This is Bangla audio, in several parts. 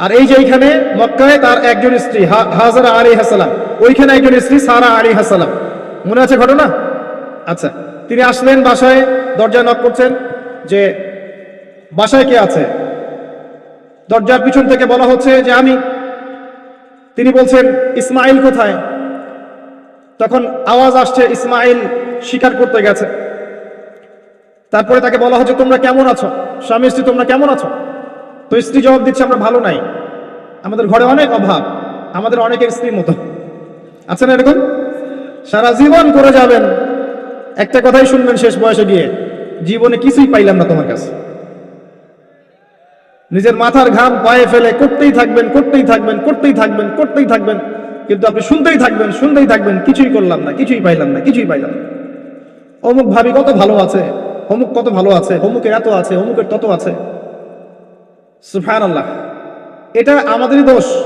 আর এই যে এইখানে মক্কায় তার একজন স্ত্রী হাজারা আলী হাসালাম ওইখানে একজন স্ত্রী, সারা আলী হাসালাম মনে আছে ঘটনা? আচ্ছা তিনি আসলেন বাসায়, দরজায় নক করছেন যে, বাসায় কে আছে? দরজার পিছন থেকে বলা হচ্ছে যে, আমি। তিনি বলছেন, ইসমাইল কোথায়? তখন আওয়াজ আসছে, ইসমাইল শিকার করতে গেছে। তারপরে তাকে বলা হচ্ছে, তোমরা কেমন আছো? স্বামী স্ত্রী, তোমরা কেমন আছো? তো স্ত্রী জবাব দিচ্ছে, আমরা ভালো নাই। আমাদের ঘরে অনেক অভাব। আমাদের অনেকের স্ত্রীর মতো। আছে না, এরকম? সারা জীবন করে যাবেন। একটা কথাই শুনবেন শেষ বয়সে গিয়ে, জীবনে কিছুই পাইলাম না তোমার কাছে। নিজের মাথার ঘাম পায়ে ফেলে করতেই থাকবেন করতেই থাকবেন করতেই থাকবেন করতেই থাকবেন। কিন্তু আপনি শুনতেই থাকবেন শুনতেই থাকবেন, কিছুই করলাম না, কিছুই পাইলাম না, কিছুই পাইলাম না। অমুক ভাবি কত ভালো আছে, অমুক কত ভালো আছে, অমুকের এত আছে, অমুকের তত আছে। সুফান আল্লাহ এটা আমাদেরই দোষ।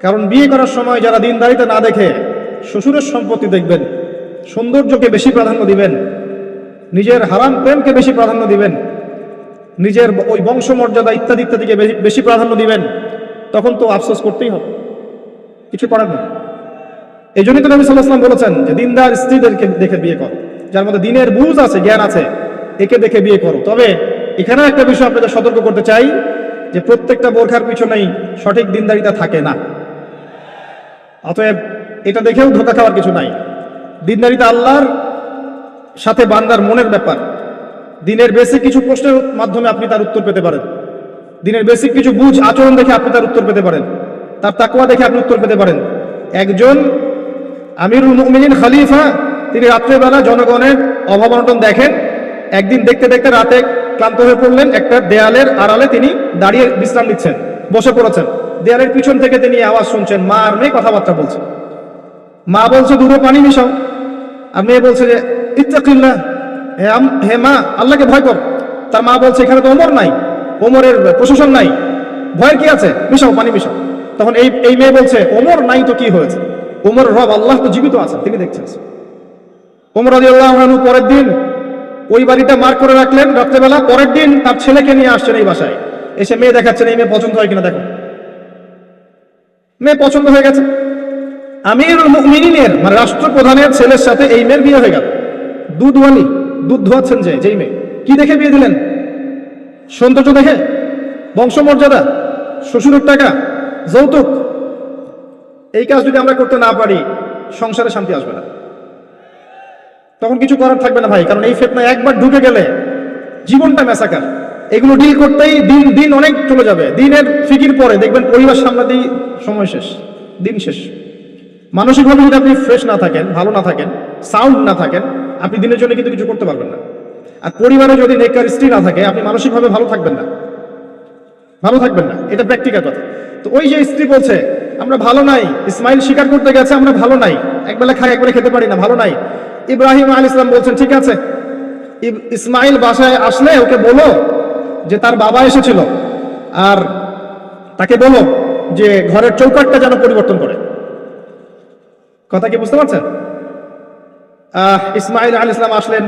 কারণ বিয়ে করার সময় যারা দিনদারিতে না দেখে শ্বশুরের সম্পত্তি দেখবেন, সৌন্দর্যকে বেশি প্রাধান্য দিবেন, নিজের হারাম প্রেমকে বেশি প্রাধান্য দিবেন, নিজের ওই বংশমর্যাদা ইত্যাদি ইত্যাদিকে বেশি- প্রাধান্য দিবেন, তখন তো আফসোস করতেই হবে। কিছু করার নেই। এই জন্যই তো নবী সাল্লাহাম বলেছেন যে, দিনদার স্ত্রীদেরকে দেখে বিয়ে করো। যার মধ্যে দিনের বুঝ আছে, জ্ঞান আছে, একে দেখে বিয়ে করো। তবে এখানে একটা বিষয় আপনাদের সতর্ক করতে চাই, যে প্রত্যেকটা বোরখার পিছনেই সঠিক দিনদারিতা থাকে না। অতএব এটা দেখেও ধোকা খাওয়ার কিছু নাই। দিনদারিতা আল্লাহর সাথে বান্দার মনের ব্যাপার। দিনের বেসিক কিছু প্রশ্নের মাধ্যমে আপনি তার উত্তর পেতে পারেন। দিনের বেসিক কিছু বুঝ আচরণ দেখে আপনি তার উত্তর পেতে পারেন। তার তাকুয়া দেখে আপনি উত্তর পেতে পারেন। একজন আমিরুল মুমিনিন খলিফা, তিনি রাত্রেবেলা জনগণের অভাব অনটন দেখেন। একদিন দেখতে দেখতে রাতে ক্লান্ত হয়ে পড়লেন একটা দেয়ালের আড়ালে তিনি দাঁড়িয়ে বিশ্রাম নিচ্ছেন, বসে পড়েছেন। দেয়ালের পিছন থেকে তিনি আওয়াজ শুনছেন, মা আর মেয়ে কথাবার্তা বলছে। মা বলছে দূরে পানি মিশাও। আর মেয়ে বলছে যে, ইত্তাকিল্লাহ, হে মা, আল্লাহকে ভয় কর। তার মা বলছে, এখানে তো ওমর নাই, ওমরের প্রশাসন নাই। ভয়ের কি আছে? মিশাও, পানি মিশাও। তখন এই এই মেয়ে বলছে, ওমর নাই তো কি হয়েছে? ওমর রব আল্লাহ তো জীবিত আছেন, তিনি দেখছেন। ওমর রাজি আল্লাহ পরের দিন ওই বাড়িটা মার্ক করে রাখলেন রাত্রেবেলা, পরের দিন তার ছেলেকে নিয়ে আসছেন এই বাসায়। এসে মেয়ে দেখাচ্ছেন, এই মেয়ে পছন্দ হয় কিনা দেখো। মেয়ে পছন্দ হয়ে গেছে। আমিরুল মুমিনিনের মানে রাষ্ট্রপ্রধানের ছেলের সাথে এই মেয়ের বিয়ে হয়ে গেল। দুধ ওয়ালি দুধ ধোয়াচ্ছেন যে, যেই মেয়ে। কি দেখে বিয়ে দিলেন? সৌন্দর্য দেখে? বংশমর্যাদা? শ্বশুরের টাকা? যৌতুক? এই কাজ যদি আমরা করতে না পারি, সংসারে শান্তি আসবে না। তখন কিছু করার থাকবে না ভাই, কারণ এই ফেতনা একবার ঢুকে গেলে জীবনটা মেসাকার এগুলো ডিল করতেই দিন দিন অনেক চলে যাবে। দিনের ফিকির পরে দেখবেন পরিবার সামলাতেই সময় শেষ, দিন শেষ। মানসিকভাবে যদি আপনি ফ্রেশ না থাকেন, ভালো না থাকেন সাউন্ড না থাকেন, আপনি দিনের জন্য কিন্তু কিছু করতে পারবেন না। আর পরিবারে যদি নেকার স্ত্রী না থাকে, আপনি মানসিকভাবে ভালো থাকবেন না। ভালো থাকবেন না, এটা প্র্যাকটিক্যাল কথা। তো ওই যে স্ত্রী বলছে, আমরা ভালো নাই ইসমাইল স্বীকার করতে গেছে, আমরা ভালো নাই। একবেলা খাই, একবেলা খেতে পারি না, ভালো নাই। ইব্রাহিম আল ইসলাম বলছেন, ঠিক আছে ইসমাইল বাসায় আসলে ওকে বলো যে তার বাবা এসেছিল আর তাকে বলো যে ঘরের চৌকাটটা যেন পরিবর্তন করে। কথা কি বুঝতে পারছেন? ইসমাইল আল ইসলাম আসলেন,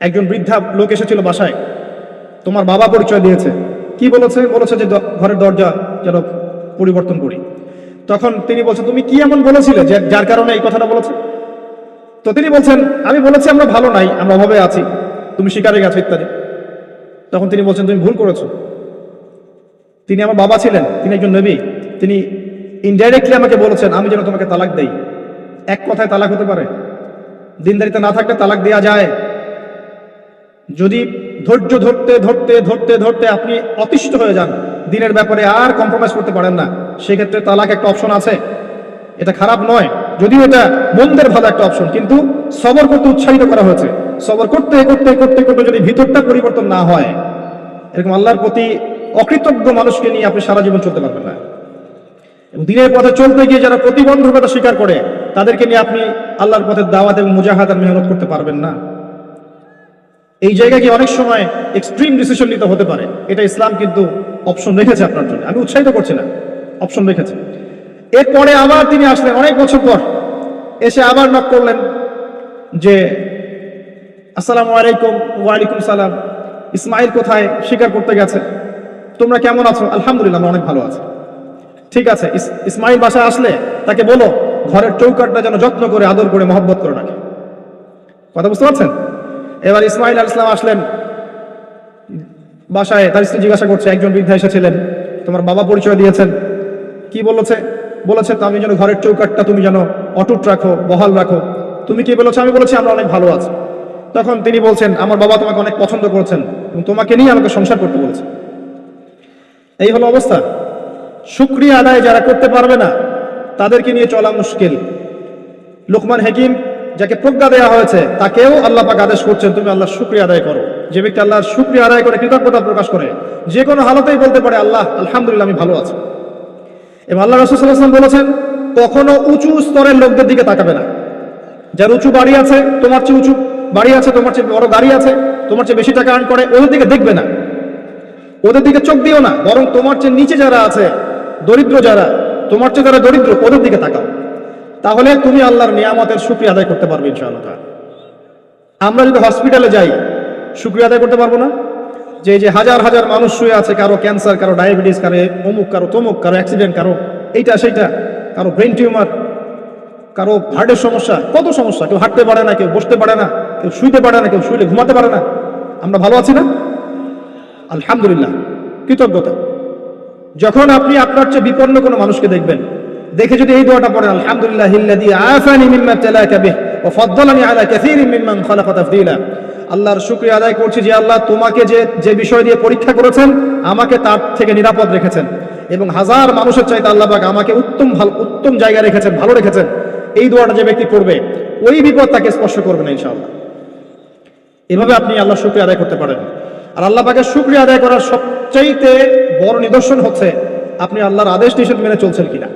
একজন বৃদ্ধা লোক এসেছিল বাসায়, তোমার বাবা পরিচয় দিয়েছে। কি বলেছে? বলেছে যে ঘরের দরজা যেন পরিবর্তন করি। তখন তিনি বলছেন, তুমি কি এমন বলেছিলে যে যার কারণে এই কথাটা বলেছে? তো তিনি বলছেন, আমি বলেছি আমরা ভালো নাই, আমরা অভাবে আছি, তুমি শিকারে গেছো, ইত্যাদি। তখন তিনি বলছেন, তুমি ভুল করেছ। তিনি আমার বাবা ছিলেন, তিনি একজন নবী। তিনি ইনডাইরেক্টলি আমাকে বলেছেন, আমি যেন তোমাকে তালাক দেই। এক কথায় তালাক হতে পারে। দিনদারিতে না থাকলে তালাক দেওয়া যায়। যদি ধৈর্য ধরতে ধরতে ধরতে ধরতে আপনি অতিষ্ঠ হয়ে যান, দিনের ব্যাপারে আর কম্প্রোমাইজ করতে পারেন না। সেক্ষেত্রে তালাক একটা অপশন আছে। এটা খারাপ নয়। যদিও এটা মন্দের ভালো একটা অপশন কিন্তু সবর করতে উৎসাহিত করা হয়েছে। সবর করতে করতে করতে করতে যদি ভিতরটা পরিবর্তন না হয়, এরকম আল্লাহর প্রতি অকৃতজ্ঞ মানুষকে নিয়ে আপনি সারা জীবন চলতে পারবেন না। এবং দিনের পথে চলতে গিয়ে যারা প্রতিবন্ধকতা স্বীকার করে, তাদেরকে নিয়ে আপনি আল্লাহর পথে দাওয়াত এবং মুজাহাদার মেহনত করতে পারবেন না। এই জায়গায় গিয়ে অনেক সময় এক্সট্রিম ডিসিশন নিতে হতে পারে। এটা ইসলাম কিন্তু অপশন রেখেছে আপনার জন্য। আমি উৎসাহিত করছি না। অপশন রেখেছে। এরপরে আবার তিনি আসলেন, অনেক বছর পর। এসে আবার নক করলেন যে, আসসালামু আলাইকুম, ওয়ালাইকুম সালাম। ইসমাইল কোথায়? স্বীকার করতে গেছে। তোমরা কেমন আছো? আলহামদুলিল্লাহ, আমরা অনেক ভালো আছি। ঠিক আছে ইসমাইল বাসায় আসলে তাকে বলো, ঘরের চৌকাটটা যেন যত্ন করে, আদর করে, মহব্বত করে রাখে। কথা বুঝতে পারছেন? এবার ইসমাইল আল ইসলাম আসলেন বাসায়, তার স্ত্রী জিজ্ঞাসা করছে, একজন বৃদ্ধা এসেছিলেন, তোমার বাবা পরিচয় দিয়েছেন। কি বলেছে? বলেছে আমি যেন ঘরের চৌকাটটা তুমি যেন অটুট রাখো, বহাল রাখো। তুমি কি বলেছ? আমি বলেছি, আমরা অনেক ভালো আছি। তখন তিনি বলছেন, আমার বাবা তোমাকে অনেক পছন্দ করেছেন এবং তোমাকে নিয়ে আমাকে সংসার করতে বলেছে। এই হলো অবস্থা। শুক্রিয়া আদায় যারা করতে পারবে না, তাদেরকে নিয়ে চলা মুশকিল। লোকমান হেকিম যাকে প্রজ্ঞা দেওয়া হয়েছে, তাকেও আল্লাহ পাক আদেশ করছেন, তুমি আল্লাহ শুক্রিয়া আদায় করো। যে ব্যক্তি আল্লাহর শুক্রিয়া আদায় করে কৃতজ্ঞতা প্রকাশ করে, যে কোনো হালতেই বলতে পারে, আল্লাহ, আলহামদুলিল্লাহ, আমি ভালো আছি। এবং আল্লাহ রসুল্লাহাম বলেছেন, কখনো উঁচু স্তরের লোকদের দিকে তাকাবে না। যার উঁচু বাড়ি আছে, তোমার চেয়ে উঁচু বাড়ি আছে, তোমার চেয়ে বড় গাড়ি আছে, তোমার চেয়ে বেশি টাকা আর্ন করে, ওদের দিকে দেখবে না। ওদের দিকে চোখ দিও না, বরং তোমার চেয়ে নিচে যারা আছে, দরিদ্র যারা, তোমার চেয়ে যারা দরিদ্র, ওদের দিকে তাকাও। তাহলে তুমি আল্লাহর নিয়ামতের শুক্রিয়া আদায় করতে পারবে ইনশাআল্লাহ। আমরা যদি হসপিটালে যাই, শুক্রিয়া আদায় করতে পারব না? যে যে হাজার হাজার মানুষ শুয়ে আছে, কারও ক্যান্সার কারও ডায়াবেটিস কারও অমুক, কারও তমুক, কারও অ্যাক্সিডেন্ট কারও এইটা সেইটা, কারও ব্রেন টিউমার কারও হার্টের সমস্যা, কত সমস্যা, কেউ হাঁটতে পারে না, কেউ বসতে পারে না, কেউ শুইতে পারে না, কেউ শুইলে ঘুমাতে পারে না। আমরা ভালো আছি না? আলহামদুলিল্লাহ, কৃতজ্ঞতা। যখন আপনি আপনার চেয়ে বিপন্ন কোনো মানুষকে দেখবেন, দেখে যদি এই দোয়াটা পড়েন আলহামদুলিল্লাহ হিল্লাযী আফানি মিম্মা তালাকা বিহ ওয়া ফাদ্দালানি আলা কাসীরিন মিম্মান খালাকা তাফদীলা। আল্লাহর শুকরিয়া আদায় করছি যে আল্লাহ তোমাকে যে যে বিষয় দিয়ে পরীক্ষা করেছেন, আমাকে তার থেকে নিরাপদ রেখেছেন। এবং হাজার মানুষের চাইতে আল্লাহ পাক আমাকে উত্তম ভালো, উত্তম জায়গায় রেখেছেন, ভালো রেখেছেন। এই দোয়াটা যে ব্যক্তি করবে, ওই বিপদ তাকে স্পর্শ করবে না, ইনশাআল্লাহ। এভাবে আপনি আল্লাহ শুক্রিয়া আদায় করতে পারেন। আর আল্লাহ পাকে শুক্রিয়া আদায় করার সবচাইতে বড় নিদর্শন হচ্ছে, আপনি আল্লাহর আদেশ নিষেধ মেনে চলছেন কিনা?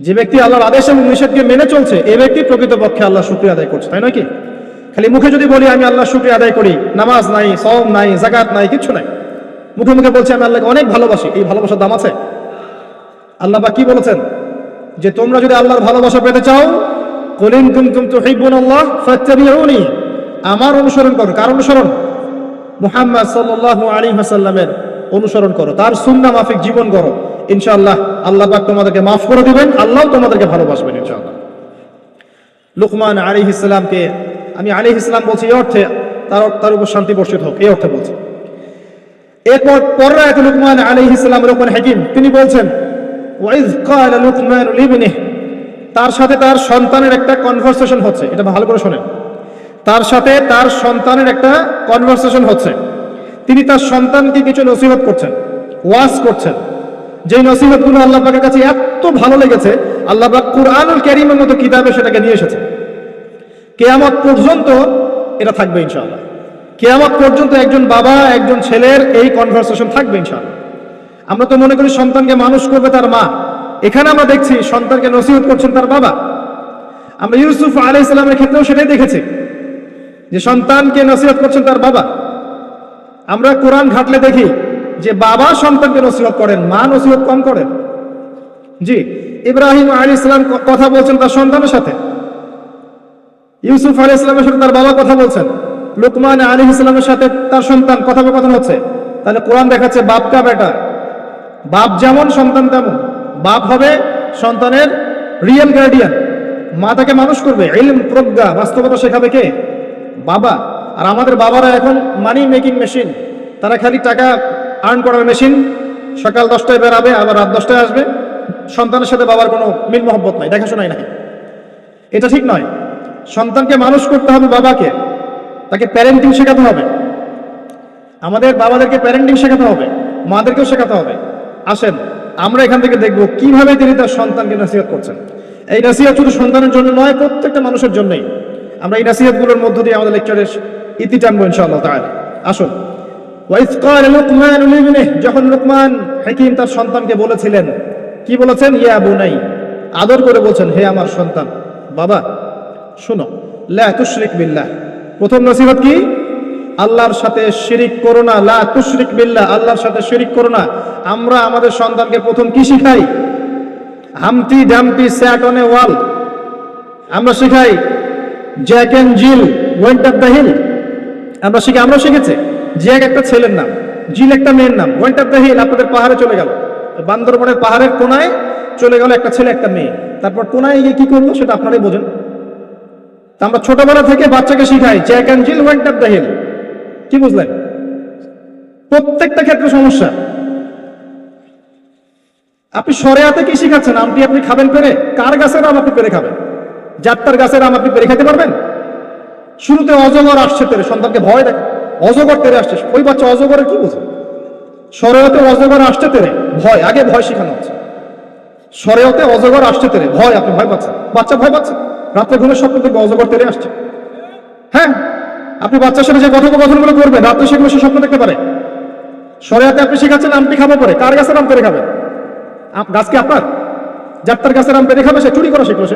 যে ব্যক্তি আল্লাহর আদেশ এবং নিষেধকে মেনে চলছে এই ব্যক্তি প্রকৃতপক্ষে আল্লাহ শুক্রিয়া আদায় করছে, তাই নয় কি? খালি মুখে যদি বলি আমি আল্লাহ শুক্রিয়া আদায় করি, নামাজ নাই সওম নাই জাকাত নাই, কিচ্ছু নাই। মুখে মুখে বলছি আমি আল্লাহকে অনেক ভালোবাসি, এই ভালোবাসার দাম আছে। আল্লাহ বা কি বলেছেন? যে তোমরা যদি আল্লাহর ভালোবাসা পেতে চাও কলিন তো তুহিব্বুন আল্লাহ আমার অনুসরণ করো। কার অনুসরণ? মুহাম্মদ সাল্লাল্লাহু আলাইহি ওয়াসাল্লামের অনুসরণ করো। তার সুন্নাহ মাফিক জীবন করো ইনশাআল্লাহ আল্লাহ পাক তোমাদেরকে মাফ করে দিবেন আল্লাহ তোমাদেরকে ভালোবাসবেন ইনশাআল্লাহ। লুকমান আলাইহিস সালামকে আমি আলাইহিস ইসলাম বলছি এই অর্থে, তার তার উপর শান্তি বর্ষিত হোক, এই অর্থে বলছি। এরপর পরের আয়াতে লুকমান আলাইহিস সালাম লুকমান হাকিম, তিনি বলছেন তার সাথে তার সন্তানের একটা কনভারসেশন হচ্ছে, এটা ভালো করে শোনেন। তার সাথে তার সন্তানের একটা কনভারসেশন হচ্ছে। তিনি তার সন্তানকে কিছু নসিহত করছেন, ওয়াজ করছেন। যেই নসিহতগুলো আল্লাহ পাকের কাছে এত ভালো লেগেছে, আল্লাহ পাক কুরআনুল কারীমের মতো কিতাবে সেটাকে নিয়ে এসেছে কেয়ামত পর্যন্ত এটা থাকবে ইনশাআল্লাহ। কেয়ামত পর্যন্ত একজন বাবা, একজন ছেলের এই কনভারসেশন থাকবে ইনশাআল্লাহ। আমরা তো মনে করি সন্তানকে মানুষ করবে তার মা। এখানে আমরা দেখছি সন্তানকে নসিহত করছেন তার বাবা। আমরা ইউসুফ আলাই ইসলামের ক্ষেত্রেও সেটাই দেখেছি যে সন্তানকে নসিহত করছেন তার বাবা। আমরা কোরআন ঘাটলে দেখি যে বাবা সন্তানকে নসিহত করেন, মা নসিহত কম করেন। জি, ইব্রাহিম আলী ইসলাম কথা বলছেন তার সন্তানের সাথে। ইউসুফ আলী ইসলামের সাথে তার বাবা কথা বলছেন। লুকমান আলী ইসলামের সাথে তার সন্তান কথোপকথন হচ্ছে। তাহলে কোরআন দেখাচ্ছে, বাপ কা বেটা? বাপ যেমন সন্তান তেমন। বাপ হবে সন্তানের রিয়েল গার্ডিয়ান মা তাকে মানুষ করবে ইলম প্রজ্ঞা, বাস্তবতা শেখাবে কে? বাবা। আর আমাদের বাবারা এখন মানি মেকিং মেশিন তারা খালি টাকা আর্ন করার মেশিন সকাল দশটায় বেরাবে, আবার রাত দশটায় আসবে। সন্তানের সাথে বাবার কোনো মিল মহব্বত নাই, দেখাশোনাই নাই। এটা ঠিক নয়। সন্তানকে মানুষ করতে হবে বাবাকে। তাকে প্যারেন্টিং শেখাতে হবে। আমাদের বাবাদেরকে প্যারেন্টিং শেখাতে হবে, মাদেরকেও শেখাতে হবে। আসেন, আমরা এখান থেকে দেখব কীভাবে তিনি তার সন্তানকে নসিহত করছেন। এই নসিহত শুধু সন্তানের জন্য নয়, প্রত্যেকটা মানুষের জন্যই। আমরা এই নসিহতগুলোর মধ্য দিয়ে আমাদের লেকচারের ইতি টানবো ইনশাআল্লাহ তাহলে আসুন। যখন লুকমান হাকিম তার সন্তানকে বলেছিলেন, কি বলেছেন? ইয়া বুনাই, আদর করে বলছেন, হে আমার সন্তান, বাবা শুনো, লা তুশরিক বিল্লাহ। প্রথম নসিহত কি? আল্লাহর সাথে শিরিক করো না, লা বিল্লাহ, আল্লাহর সাথে শিরিক করো না। আমরা আমাদের সন্তানকে প্রথম কি শিখাই? Humpty Dumpty sat on a wall. আমরা শিখাই, Jack and Jill, went of the hill. আমরা শিখে আমরা শিখেছি, জ্যাক একটা ছেলের নাম, জিল একটা মেয়ের নাম, ওয়েন্ট অফ দ্য হিল, আপনাদের পাহাড়ে চলে গেল। বান্দরবনের পাহাড়ের কোনায় চলে গেল একটা ছেলে, একটা মেয়ে। তারপর কোনায় গিয়ে কি করল সেটা আপনারাই বোঝেন। আমরা ছোটবেলা থেকে বাচ্চাকে শিখাই Jack and Jill of the hill কি বুঝলেন? প্রত্যেকটা ক্ষেত্রে সমস্যা। আপনি সরেয়াতে কি শিখাচ্ছেন? আমটি আপনি খাবেন পেরে? কার গাছের আম আপনি পেরে খাবেন? যাত্রার গাছের আম আপনি পেরে খেতে পারবেন? শুরুতে অজগর আসছে তেরে, সন্তানকে ভয় দেখে অজগর তেরে আসছে। ওই বাচ্চা অজগরের কি বুঝে? সরেয়াতে অজগর আসছে তেরে, ভয়। আগে ভয় শেখানো হচ্ছে। সরেয়াতে অজগর আসছে তেরে, ভয়। আপনি ভয় পাচ্ছেন? বাচ্চা ভয় পাচ্ছে? রাত্রে ঘুমের স্বপ্ন থেকে অজগর তেরে আসছে। হ্যাঁ আপনি বাচ্চার সাথে যে কথোপকথনগুলো করবেন, রাত্রে সেগুলো সে স্বপ্ন দেখতে পারে। সরেয়াতে আপনি শেখাচ্ছেন আমটি খাব পরে? কার গাছের আম পেরে খাবে? আপ- গাছ কি আপনার? যাত্রার গাছের আম পেরে খাবে সে? চুরি করা শিখলো সে?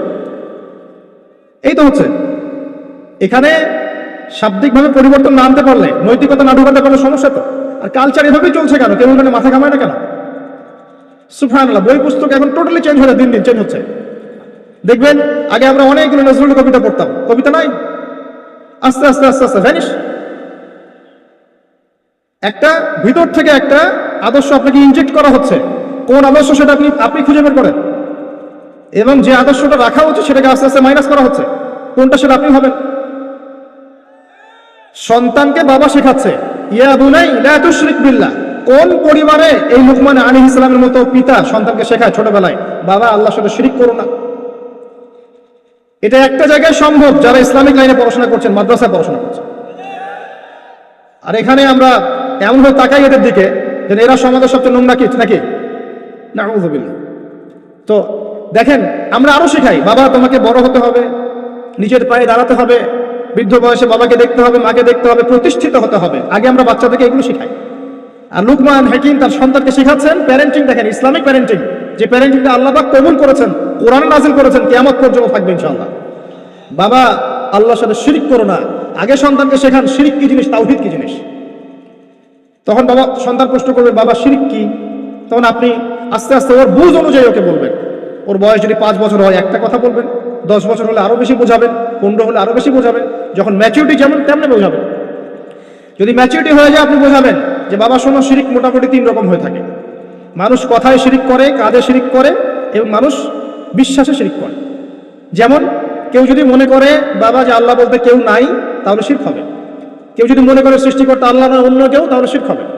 এই তো হচ্ছে। এখানে শাব্দিকভাবে পরিবর্তন না আনতে পারলে, নৈতিকতা না ঢোকাতে পারলে সমস্যা তো। আর কালচার এভাবেই চলছে কেন? কেউ মাথা কামায় না কেন? সুফানাল্লাহ বই পুস্তক এখন টোটালি চেঞ্জ হয়ে দিন দিন চেঞ্জ হচ্ছে। দেখবেন, আগে আমরা অনেকগুলো নজরুল কবিতা পড়তাম। কবিতা নাই? আস্তে আস্তে আস্তে আস্তে ভ্যানিশ একটা, ভিতর থেকে একটা আদর্শ আপনাকে ইনজেক্ট করা হচ্ছে। কোন আদর্শ সেটা আপনি আপনি খুঁজে বের করেন। এবং যে আদর্শটা রাখা হচ্ছে সেটাকে আস্তে আস্তে মাইনাস করা হচ্ছে। কোনটা সেটা আপনি ভাবেন? সন্তানকে বাবা শেখাচ্ছে, ইয়া বুনাই, লা তুশরিক বিল্লাহ। কোন পরিবারে এই লুকমান আলী ইসলামের মতো পিতা সন্তানকে শেখায় ছোটবেলায়? বাবা আল্লাহর সাথে শিরিক করো না। এটা একটা জায়গায় সম্ভব যারা ইসলামিক লাইনে পড়াশোনা করছেন, মাদ্রাসায় পড়াশোনা করছেন। আর এখানে আমরা এমনভাবে তাকাই এদের দিকে যে এরা সমাজের সবচেয়ে নোংরা কি নাকি? না তো দেখেন, আমরা আরও শেখাই, বাবা তোমাকে বড় হতে হবে, নিজের পায়ে দাঁড়াতে হবে, বৃদ্ধ বয়সে বাবাকে দেখতে হবে, মাকে দেখতে হবে, প্রতিষ্ঠিত হতে হবে। আগে আমরা বাচ্চাদেরকে এগুলো শেখাই। আর লুকমান হাকিম তার সন্তানকে শেখাচ্ছেন প্যারেন্টিং দেখেন, ইসলামিক প্যারেন্টিং যে প্যারেন্টিংটা আল্লাহ পাক কবুল করেছেন কোরআন নাজিল করেছেন কেমন পর্যন্ত থাকবে ইনশাআল্লাহ। বাবা, আল্লাহর সাথে শিরিক করো না। আগে সন্তানকে শেখান, শিরিক কি জিনিস, তাওহিদ কি জিনিস? তখন বাবা সন্তান প্রশ্ন করবে, বাবা, শিরিক কি? তখন আপনি আস্তে আস্তে ওর বুঝ অনুযায়ী ওকে বলবেন। ওর বয়স যদি পাঁচ বছর হয়, একটা কথা বলবেন। দশ বছর হলে আরও বেশি বোঝাবেন, পনেরো হলে আরও বেশি বোঝাবেন। যখন ম্যাচিউরিটি যেমন তেমনি বোঝাবেন। যদি ম্যাচিউরিটি হয়ে যায়, আপনি বোঝাবেন যে, বাবা, শোনো, শিরিক মোটামুটি তিন রকম হয়ে থাকে। মানুষ কথায় শিরিক করে, কাজে শিরিক করে, এবং মানুষ বিশ্বাসে শিরিক করে। যেমন, কেউ যদি মনে করে, বাবা, যে আল্লাহ বলতে কেউ নাই, তাহলে শিখ হবে। কেউ যদি মনে করে সৃষ্টিকর্তা আল্লাহ না, অন্য কেউ, তাহলে শিখ হবে।